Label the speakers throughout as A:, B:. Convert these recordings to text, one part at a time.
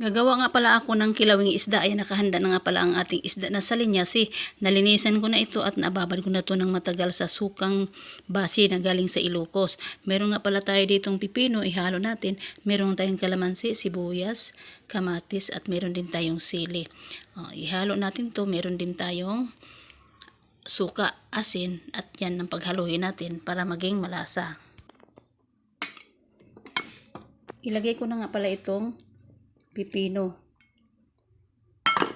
A: Gagawa nga pala ako ng kilawing isda. Ayan, nakahanda na nga pala ang ating isda na sa linyasi. Nalinisan ko na ito at nababad ko na ito ng matagal sa sukang basi na galing sa Ilocos. Meron nga pala tayo ditong pipino, ihalo natin. Meron tayong kalamansi, sibuyas, kamatis at meron din tayong sili. O, ihalo natin to Meron din tayong suka, asin at yan ang paghaluin natin para maging malasa. Ilagay ko na nga pala itong pipino.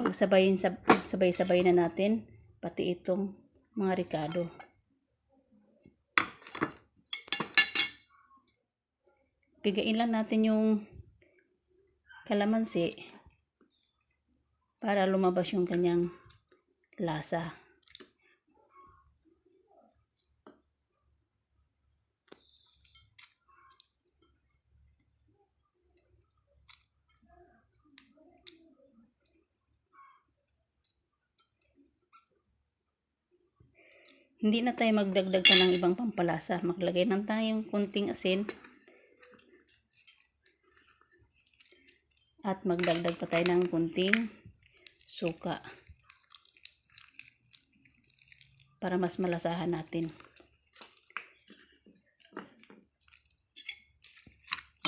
A: Pagsabayin sab sabay-sabay na natin pati itong mga ricado. Pigain lang natin yung kalamansi para lumabas yung kanyang lasa. Hindi na tayo magdagdag pa ng ibang pampalasa. Maglagay lang tayong kunting asin. At magdagdag pa tayo ng kunting suka. Para mas malasahan natin.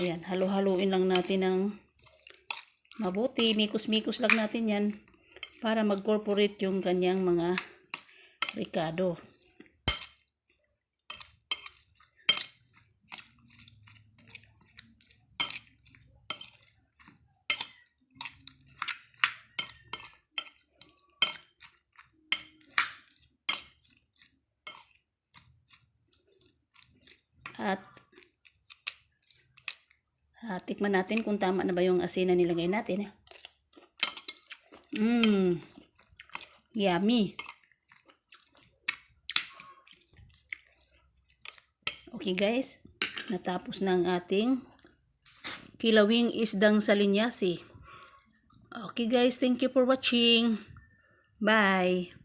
A: Ayan, halo-haluin lang natin ng mabuti. Mikos-mikos lang natin yan para mag-corporate yung kanyang mga ricado. At ah, tikman natin kung tama na ba yung asin na nilagay natin. Mmm. Yummy. Okay guys, natapos na ating kilawing isdang sa linyasi. Okay guys, thank you for watching. Bye.